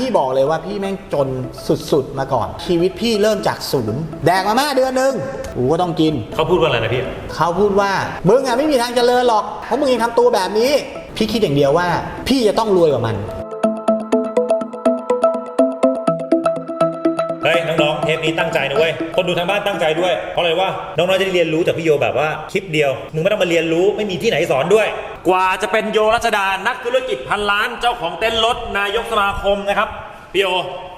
พี่บอกเลยว่าพี่แม่งจนสุดๆมาก่อน ชีวิตพี่เริ่มจากศูนย์แดกมาม่าเดือนหนึ่งกูก็ต้องกิน เขาพูดว่าอะไรนะพี่ เขาพูดว่ามึงอะไม่มีทางเจริญหรอกเพราะมึงยังทำตัวแบบนี้ พี่คิดอย่างเดียวว่า พี่จะต้องรวยกว่ามัน ปนี้ตั้งใจนะเว้ย คนดูทางบ้านตั้งใจด้วย เพราะอะไรว่าน้องๆจะได้เรียนรู้จากพี่โยแบบว่าคลิปเดียว มึงไม่ต้องมาเรียนรู้ไม่มีที่ไหนสอนด้วย กว่าจะเป็นโยรัชดา นักธุรกิจพันล้านเจ้าของเต้นรถนายกสมาคมนะครับ พี่โย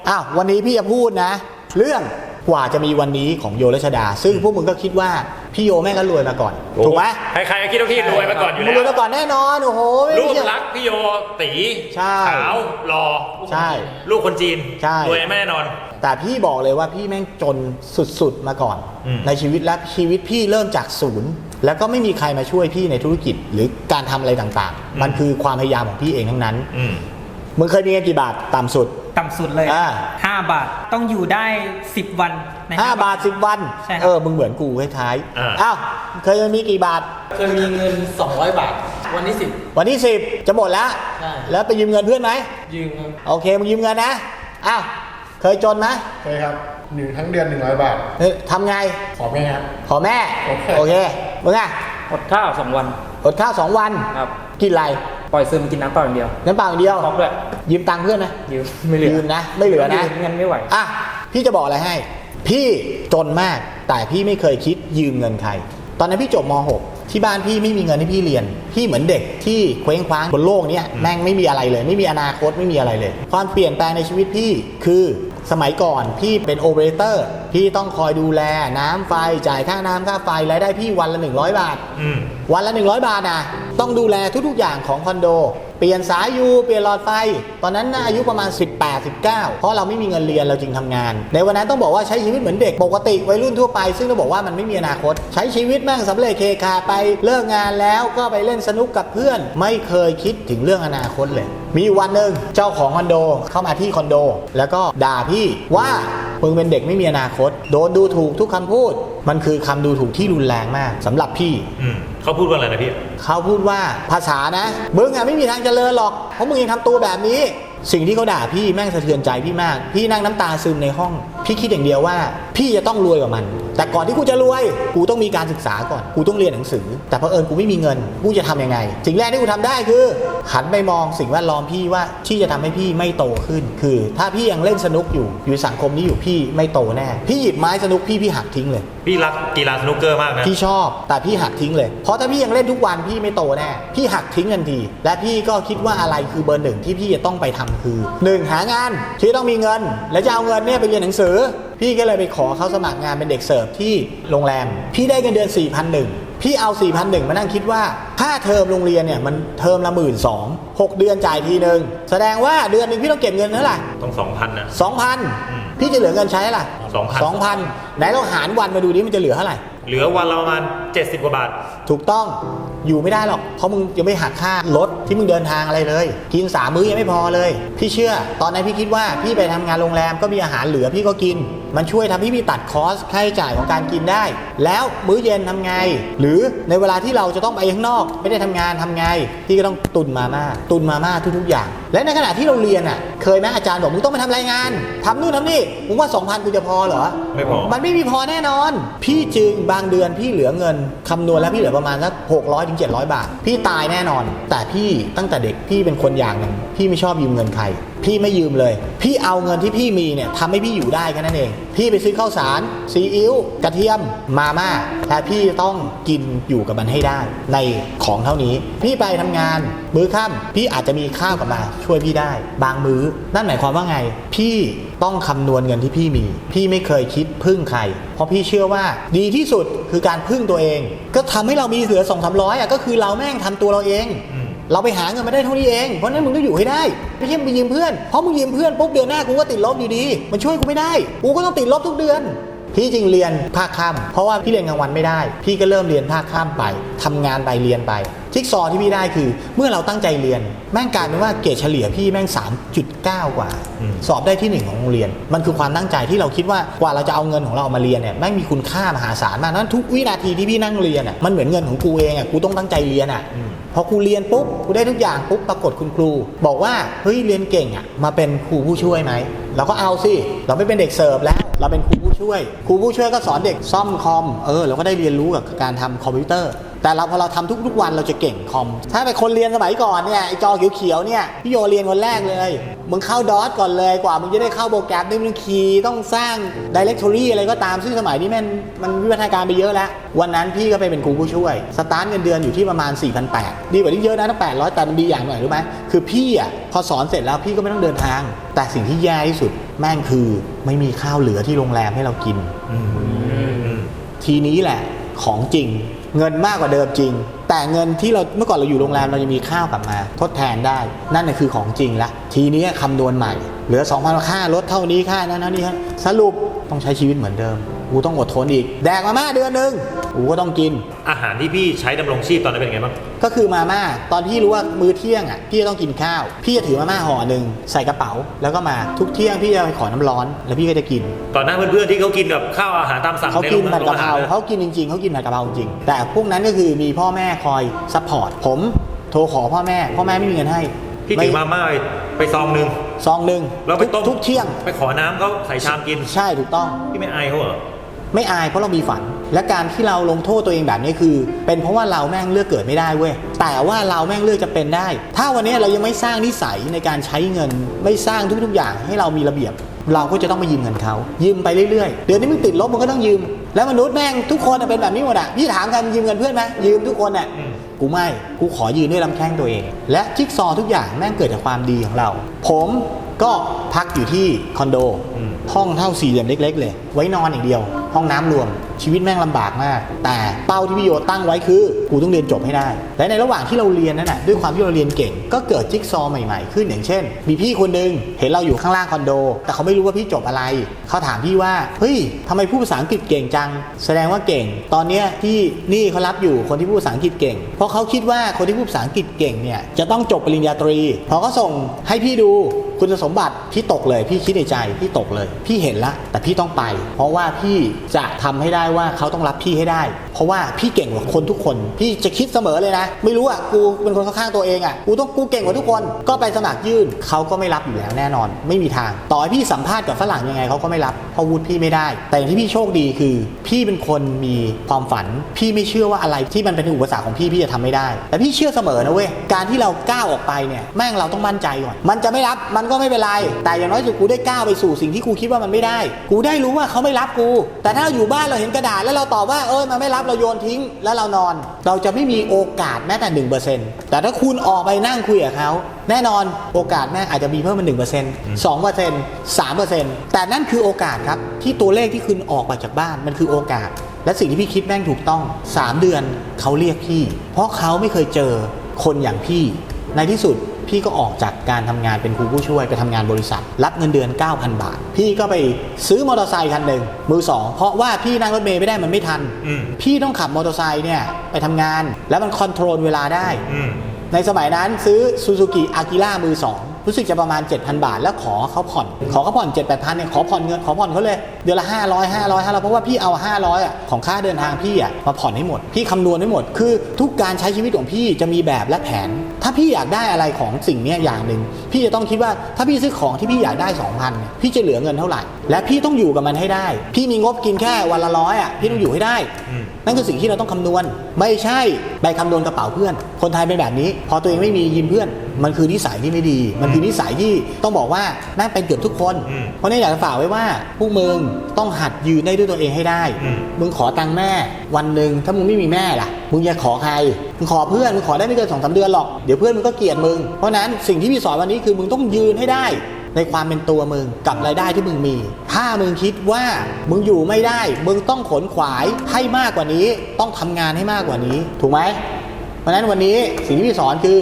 อ้าววันนี้พี่จะพูดนะ เรื่องกว่าจะมีวันนี้ของโยรัชดา ซึ่งพวกมึงก็คิดว่าพี่โยแม่งก็รวยมาก่อน ถูกไหมใครๆก็คิดว่าพี่รวยมาก่อนอยู่มึงแล้รวยวมาก่อนแน่นอนโอ้โหไม่รูปเชื่อลักษณ์พี่โยตีใช่ขาวหล่อใช่ ลูกคนจีน ใช่ รวยแน่นอน แต่พี่บอกเลยว่าพี่แม่งจนสุดๆมาก่อนอืมในชีวิตและชีวิตพี่เริ่มจากศูนย์ แล้วก็ไม่มีใครมาช่วยพี่ในธุรกิจหรือการทำอะไรต่างๆ มันคือความพยายามของพี่เองทั้งนั้นอืมมึงเคยมีเงินกี่บาทต่ำสุด ต่ำสุดเลยอ่า5บาทต้องอยู่ได้ 10 วันใน5บาท 10 วันใช่ครับเออ มึงเหมือนกูคล้ายอ่าๆอ้าวเคยมีกี่บาท เคยมีเงิน 200 บาท วันที่วันที่ 10 จะหมดแล้วใช่แล้วไปยืมเงินเพื่อนไหม10ยืมครับ โอเค มึงยืมเงินนะ อ้าว เคยจนไหมเคยครับหนึ่งทั้งเดือน 100 บาท เฮ้ยทำไง ขอแม่ครับ ขอแม่ โอเค โอเคมึงอะอดข้าวสองวัน อดข้าวสองวัน ครับ กินอะไร ปล่อยซึมกินน้ำเปล่าอย่างเดียวน้ำเปล่าอย่างเดียว ท็อปด้วยยืมตังค์เพื่อนนะ ยืมไม่เหลือยืมนะ ไม่เหลือนะยืมเงินไม่ไหว อะ พี่จะบอกอะไรให้ พี่จนมาก แต่พี่ไม่เคยคิดยืมเงินใคร ตอนนั้นพี่จบม .6 ที่บ้านพี่ไม่มีเงินให้พี่เรียน พี่เหมือนเด็กที่เคว้งคว้างบนโลกเนี้ยแม่งไม่มีอะไรเลย ไม่มีอนาคตไม่มีอะไรเลย ความเปลี่ยนแปลงในชีวิตพี่คือ สมัยก่อนพี่เป็นโอเปอเรเตอร์พี่ต้องคอยดูแลน้ำไฟจ่ายค่าน้ำค่าไฟรายได้พี่วันละ 100 บาท อืม วันละ 100 บาทนะต้องดูแลทุกๆอย่างของคอนโด เปลี่ยนสายยูเปลี่ยนหลอดไฟ ตอนนั้นน่าอายุประมาณ 18 19 เพราะเราไม่มีเงินเรียนเราจึงทำงาน ในวันนั้นต้องบอกว่าใช้ชีวิตเหมือนเด็กปกติวัยรุ่นทั่วไป ซึ่งต้องบอกว่ามันไม่มีอนาคต ใช้ชีวิตแม่งสำเร็จเคคาไปเลิกงานแล้วก็ไปเล่นสนุกกับเพื่อน ไม่เคยคิดถึงเรื่องอนาคตเลย มีอยู่วันหนึ่งเจ้าของคอนโดเข้ามาที่คอนโด แล้วก็ด่าพี่ว่ามึงเป็นเด็กไม่มีอนาคต โดนดูถูกทุกคำพูด มันคือคำดูถูกที่รุนแรงมากสำหรับพี่อืมเขาพูดว่าอะไรนะพี่เขาพูดว่าภาษานะมึงอะไม่มีทางเจริญหรอกเพราะมึงยังทำตัวแบบนี้ สิ่งที่เขาด่าพี่แม่งสะเทือนใจพี่มาก พี่นั่งน้ำตาซึมในห้อง พี่คิดอย่างเดียวว่า พี่จะต้องรวยกว่ามัน แต่ก่อนที่กูจะรวย กูต้องมีการศึกษาก่อน กูต้องเรียนหนังสือ แต่เพอเอิญกูไม่มีเงิน กูจะทำยังไง สิ่งแรกที่กูทำได้คือ หันไปมองสิ่งแวดล้อมพี่ว่าที่จะทำให้พี่ไม่โตขึ้น คือ ถ้าพี่ยังเล่นสนุกอยู่ อยู่สังคมนี้อยู่พี่ไม่โตแน่ พี่หยิบไม้สนุกพี่พี่หักทิ้งเลย พี่รักกีฬาสนุกเกอร์มากนะ พี่ชอบ แต่พี่หักทิ้งเลย เพราะถ้าพี่ยังเล่นทุกวันพี่ไม่โตแน่ พี่หักทิ้งทันที และพี่ก็คิดว่าอะไรคือเบอร์หนึ่งที่พี่จะต้องไปทำคือ 1. หางานที่ต้องมีเงิน และจะเอาเงินเนี่ยไปเรียนหนังสือพี่ก็เลยไปขอเขาสมัครงานเป็นเด็กเสิร์ฟที่โรงแรม พี่ได้เงินเดือน4,001 พี่เอา 4,001 มานั่งคิดว่าค่าเทอมโรงเรียนเนี่ยมันเทอมละหมื่นสองหกเดือนจ่ายทีหนึ่งแสดงว่าเดือนหนึ่งพี่ต้องเก็บเงินเท่าไหร่ต้องสองพันนะ สองพันอืมพี่จะเหลือเงินใช้เท่าไหร่2,000 สองพันไหนเราหารวันมาดูดิมันจะเหลือเท่าไหร่ เหลือวันละประมาณ70 กว่าบาท ถูกต้อง อยู่ไม่ได้หรอก เพราะมึงยังไม่หักค่ารถที่มึงเดินทางอะไรเลย กินสามมื้อยังไม่พอเลย พี่เชื่อ ตอนนั้นพี่คิดว่าพี่ไปทำงานโรงแรมก็มีอาหารเหลือพี่ก็กิน มันช่วยทำให้พี่ตัดคอสค่าใช้จ่ายของการกินได้ แล้วมื้อเย็นทำไง หรือในเวลาที่เราจะต้องไปข้างนอก ไม่ได้ทำงานทำไงพี่ก็ต้องตุนมาม่าตุนมาม่าทุกๆอย่าง และในขณะที่เราเรียนอะเคยไหมอาจารย์บอกมึงต้องไปทำรายงานทำนู่นทำนี่มึงว่า 2,000กูจะพอเหรอไม่พอมันไม่มีพอแน่นอน พี่จึงบางเดือนพี่เหลือเงินคำนวณแล้วพี่เหลือประมาณสัก600ถึง700บาท พี่ตายแน่นอน แต่พี่ตั้งแต่เด็กพี่เป็นคนอย่างหนึ่งพี่ไม่ชอบยืมเงินใคร พี่ไม่ยืมเลย พี่เอาเงินที่พี่มีเนี่ยทำให้พี่อยู่ได้แค่นั้นเอง พี่ไปซื้อข้าวสารซีอิ๊วกระเทียมมาม่าแต่พี่ต้องกินอยู่กับมันให้ได้ ในของเท่านี้ พี่ไปทำงาน มื้อค่ำพี่อาจจะมีข้าวกลับมาช่วยพี่ได้ บางมื้อ นั่นหมายความว่าไง พี่ต้องคำนวณเงินที่พี่มี พี่ไม่เคยคิดพึ่งใคร เพราะพี่เชื่อว่าดีที่สุดคือการพึ่งตัวเอง ก็ทำให้เรามีเหลือสองสามร้อยอะก็คือเราแม่งทำตัวเราเอง เราไปหาเงินมาได้เท่านี้เองเพราะฉะนั้นมึงต้องอยู่ให้ได้ไม่ใช่มึงไปยืมเพื่อนเพราะมึงยืมเพื่อนปุ๊บเดือนหน้ากูก็ติดลบอยู่ดีมันช่วยกูไม่ได้กูก็ต้องติดลบทุกเดือนพี่จึงเรียนภาคค่ำเพราะว่าพี่เรียนกลางวันไม่ได้ พี่ก็เริ่มเรียนภาคค่ำไปทำงานไปเรียนไปจิ๊กซอว์ที่พี่ได้คือ เมื่อเราตั้งใจเรียน แม่งกลายเป็นว่าเกรดเฉลี่ยพี่แม่ง 3.9 กว่าอืมสอบได้ที่หนึ่งของโรงเรียน มันคือความตั้งใจที่เราคิดว่ากว่าเราจะเอาเงินของเรามาเรียนเนี่ยแม่งมีคุณค่ามหาศาลมากนั้นทุกวินาทีที่พี่นั่งเรียนอะมันเหมือนเงินของกูเองอะกูต้องตั้งใจเรียนอะอืม พอครูเรียนปุ๊บครูได้ทุกอย่างปุ๊บปรากฏคุณครู บอกว่าเฮ้ยเรียนเก่งอะมาเป็นครูผู้ช่วยไหมเราก็เอาสิเราไม่เป็นเด็กเสิร์ฟแล้ว เราเป็นครูผู้ช่วย ครูผู้ช่วยก็สอนเด็กซ่อมคอมเออเราก็ได้เรียนรู้กับการทำคอมพิวเตอร์ แต่เราพอเราทำทุกๆวันเราจะเก่งคอม ถ้าเป็นคนเรียนสมัยก่อนเนี่ยไอจอเขียวๆเนี่ยพี่โยเรียนคนแรกเลยมึงเข้าดอทก่อนเลยกว่ามึงจะได้เข้าโปรแกรมนี่มึงคีย์ต้องสร้าง directory อะไรก็ตามซึ่งสมัยนี้แม่นมันวิวัฒนาการไปเยอะแล้ว วันนั้นพี่ก็ไปเป็นครูผู้ช่วย สตาร์ทเงินเดือนอยู่ที่ประมาณ 4,800 ดีกว่าที่เยอะนะตั้ง800 แต่มันดีอย่างหน่อยรู้ไหมคือพี่อะพอสอนเสร็จแล้วพี่ก็ไม่ต้องเดินทาง แต่สิ่งที่แย่ที่สุดแม่งคือไม่มีข้าวเหลือที่โรงแรมให้เรากินทีนี้แหละ ของจริง เงินมากกว่าเดิมจริง แต่เงินที่เราเมื่อก่อนเราอยู่โรงแรมเราจะมีข้าวกลับมา ทดแทนได้ นั่นน่ะคือของจริงละทีนี้คำนวณใหม่ เหลือ2,000ค่ารถเท่านี้ค่านั้นเท่านี้ฮะสรุปต้องใช้ชีวิตเหมือนเดิมกูต้องอดทนอีก แดกมาม่าเดือนหนึ่งกูก็ต้องกิน อาหารที่พี่ใช้ดำรงชีพตอนนั้นเป็นไงบ้าง ก็คือมาม่าตอนพี่รู้ว่ามื้อเที่ยงอะพี่จะต้องกินข้าว พี่จะถือมาม่าห่อหนึ่งใส่กระเป๋า แล้วก็มาทุกเที่ยงพี่จะไปขอน้ำร้อน แล้วพี่ก็จะกิน ตอนหน้าเพื่อนๆที่เขากินกับข้าวอาหารตามสั่งเขาในกิโรนงผัดกะเพราโงอหเขากินจริงๆเขากินผัดกะเพราจริง แต่พวกนั้นก็คือมีพ่อแม่คอยซัพพอร์ตผมโทรขอพ่อแม่ พ่อแม่ไม่มีเงินให้ พี่ถือมาม่าไปไปซองหนึ่งซองหนึ่งแล้วไปต้มทุกเที่ยง ไปขอน้ำเขาใส่ชามกิน ใช่ถูกต้อง พี่ไม่อายเขาเหรอ ไม่อายเพราะเรามีฝัน และการที่เราลงโทษตัวเองแบบนี้คือ เป็นเพราะว่าเราแม่งเลือกเกิดไม่ได้เว้ยแต่ว่าเราแม่งเลือกจะเป็นได้ ถ้าวันนี้เรายังไม่สร้างนิสัยในการใช้เงิน ไม่สร้างทุกๆอย่างให้เรามีระเบียบ เราก็จะต้องมายืมเงินเขายืมไปเรื่อยๆเดือนนี้มึงติดลบมึงก็ต้องยืม แล้วมนุษย์แม่งทุกคนอะเป็นแบบนี้หมดอะพี่ถามกันยืมเงินเพื่อนไหมยืมทุกคนอะกูไม่กูขอยืนด้วยลำแข้งตัวเอง และจิ๊กซอทุกอย่างแม่งเกิดจากความดีของเรา ผมก็พักอยู่ที่คอนโด ห้องเท่าสี่เหลี่ยมเล็ก ๆ เลย ไว้นอนอย่างเดียว ห้องน้ำรวม ชีวิตแม่งลำบากมาก แต่เป้าที่พี่โยตั้งไว้คือกูต้องเรียนจบให้ได้ และในระหว่างที่เราเรียนนั่นน่ะด้วยความที่เราเรียนเก่ง ก็เกิดจิ๊กซอว์ใหม่ๆขึ้นอย่างเช่น มีพี่คนหนึงเห็นเราอยู่ข้างล่างคอนโด แต่เขาไม่รู้ว่าพี่จบอะไรเขาถามพี่ว่าเฮ้ยทำไมพูดภาษาอังกฤษเก่งจัง แสดงว่าเก่ง ตอนเนี้ยที่นี่เขารับอยู่คนที่พูดภาษาอังกฤษเก่ง เพราะเขาคิดว่าคนที่พูดภาษาอังกฤษเก่งเนี่ยจะต้องจบปริญญาตรีพอเขาส่งให้พี่ดูคุณสมบัติพี่ตกเลยพี่คิดในใจพี่ตกเลย พี่เห็นละ แต่พี่ต้องไป เพราะว่าพี่จะทำให้ได้ว่าเขาต้องรับพี่ให้ได้ เพราะว่าพี่เก่งกว่าคนทุกคน พี่จะคิดเสมอเลยนะ ไม่รู้อะกูเป็นคนข้างตัวเองอะกูต้องกูเก่งกว่าทุกคนก็ไปสมัครยื่นเขาก็ไม่รับอยู่แล้วแน่นอน ไม่มีทาง ต่อให้พี่สัมภาษณ์กับฝรั่งยังไงเขาก็ไม่รับเพราะวุฒิพี่ไม่ได้ แต่อย่างที่พี่โชคดีคือ พี่เป็นคนมีความฝัน พี่ไม่เชื่อว่าอะไรที่มันเป็นอุปสรรคของพี่พี่จะทำไม่ได้ แต่พี่เชื่อเสมอนะเว้ยการที่เราก้าวออกไปเนี่ยแม่งเราต้องมั่นใจก่อนมันจะไม่รับมันก็ไม่เป็นไรแต่อย่างน้อยสุดกูได้ก้าวไปสู่สิ่งที่กูคิดว่ามันไม่ได้ กูได้รู้ว่าเขาไม่รับกู แต่ถ้าเราอยู่บ้านเราเห็นกระดาษแล้วเราตอบว่าเออมันไม่รับเราโยนทิ้ง แล้วเรานอน เราจะไม่มีโอกาสแม้แต่หนึ่งเปอร์เซ็นต์แต่ถ้าคุณออกไปนั่งคุยกับเขาแน่นอนโอกาสแม่งอาจจะมีเพิ่มมาหนึ่งเปอร์เซ็นต์สองเปอร์เซ็นต์สามเปอร์เซ็นต์แต่นั่นคือโอกาสครับที่ตัวเลขที่คุณออกมาจากบ้านมันคือโอกาส และสิ่งที่พี่คิดแม่งถูกต้อง 3 เดือนเขาเรียกพี่ เพราะเขาไม่เคยเจอคนอย่างพี่ในที่สุด พี่ก็ออกจากการทำงานเป็นครูผู้ช่วยไปทำงานบริษัท รับเงินเดือน 9,000 บาท พี่ก็ไปซื้อมอเตอร์ไซค์คันหนึ่งมือสองเพราะว่าพี่นั่งรถเมย์ไม่ได้มันไม่ทัน พี่ต้องขับมอเตอร์ไซค์เนี่ยไปทำงาน แล้วมันคอนโทรลเวลาได้ในสมัยนั้นซื้อซูซูกิอากิล่ามือสอง รู้สึกจะประมาณ 7,000 บาท แล้วขอเขาผ่อน ขอเขาผ่อน 7 8 0 0เนี่ยขอผ่อนเงินขอผ่อนเขาเลย เดือนละ 500 500 500 เพราะว่าพี่เอา 500อะของค่าเดินทางพี่อะมาผ่อนให้หมด พี่คำนวณให้หมด คือทุกการใช้ชีวิตของพี่จะมีแบบและแผน ถ้าพี่อยากได้อะไรของสิ่งเนี้ยอย่างหนึ่งพี่จะต้องคิดว่าถ้าพี่ซื้อของที่พี่อยากได้ 2,000เนี่ยพี่จะเหลือเงินเท่าไหร่ และพี่ต้องอยู่กับมันให้ได้ พี่มีงบกินแค่วันละร้อยอะพี่ต้องอยู่ให้ได้ นั่นคือสิ่งที่เราต้องคำนวณ ไม่ใช่ไปคำนวณกระเป๋าเพื่อน คนไทยเป็นแบบนี้ พอตัวเองไม่มียืมเพื่อน มันคือนิสัยที่ไม่ดี มันคือนิสัยที่ต้องบอกว่าแม่งเป็นเกือบทุกคนอืมเพราะนี่อยากจะฝากไว้ว่าพวกมึงต้องหัดยืนได้ด้วยตัวเองให้ได้อืมมึงขอตังค์แม่วันหนึ่งถ้ามึงไม่มีแม่ล่ะมึงอย่าขอใครมึงขอเพื่อนมึงขอได้ไม่เกินสองสาเดือนหรอกเดี๋ยวเพื่อนมึงก็เกลียดมึงเพราะฉะนั้นสิ่งที่พี่สอนวันนี้คือมึงต้องยืนให้ได้ ในความเป็นตัวมึงกับรายได้ที่มึงมี ถ้ามึงคิดว่ามึงอยู่ไม่ได้ มึงต้องขนขวายให้มากกว่านี้ ต้องทำงานให้มากกว่านี้ ถูกไหมเพราะฉะนั้นวันนี้สิ่งที่พี่สอนคือ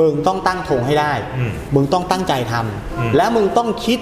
มึงต้องตั้งธงให้ได้อืมมึงต้องตั้งใจทอืมำและมึงต้องคิด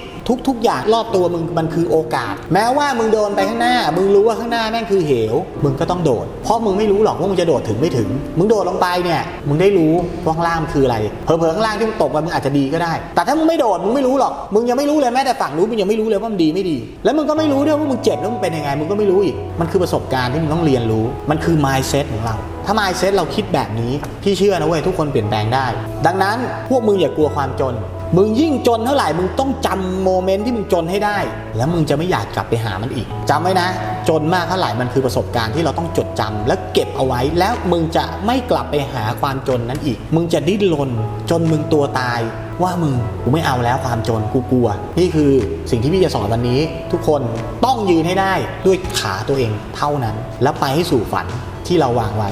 ทุก ๆ อย่างรอบตัวมึงมันคือโอกาส แม้ว่ามึงโดนไปข้างหน้า มึงรู้ว่าข้างหน้าแม่งคือเหว มึงก็ต้องโดด เพราะมึงไม่รู้หรอกว่ามึงจะโดดถึงไม่ถึง มึงโดดลงไปเนี่ย มึงได้รู้ว่าข้างล่างมันคืออะไร เผลอๆข้างล่างที่มึงตกไปมึงอาจจะดีก็ได้ แต่ถ้ามึงไม่โดดมึงไม่รู้หรอก มึงยังไม่รู้เลยแม้แต่ฝั่งนู้มึงยังไม่รู้เลยว่ามันดีไม่ดี แล้วมึงก็ไม่รู้ด้วยว่ามึงเจ็บแล้วมึงเป็นยังไง มึงก็ไม่รู้อีก มันคือประสบการณ์ที่มึงต้องเรียนรู้ มันคือ mindset ของเราถ้า mindset เราคิดแบบนี้ พี่เชื่อนะเว้ยทุกคนเปลี่ยนแปลงได้ ดังนั้นพวกมึงอย่ากลัวความจน มึงยิ่งจนเท่าไหร่มึงต้องจำโมเมนต์ที่มึงจนให้ได้ แล้วมึงจะไม่อยากกลับไปหามันอีกจำไว้นะ จนมากเท่าไหร่มันคือประสบการณ์ที่เราต้องจดจำและเก็บเอาไว้แล้วมึงจะไม่กลับไปหาความจนนั้นอีก มึงจะดิ้นรนจนมึงตัวตายว่ามึงกูไม่เอาแล้วความจนกูกลัว นี่คือสิ่งที่พี่จะสอนวันนี้ ทุกคนต้องยืนให้ได้ด้วยขาตัวเองเท่านั้น แล้วไปให้สู่ฝันที่เราวางไว้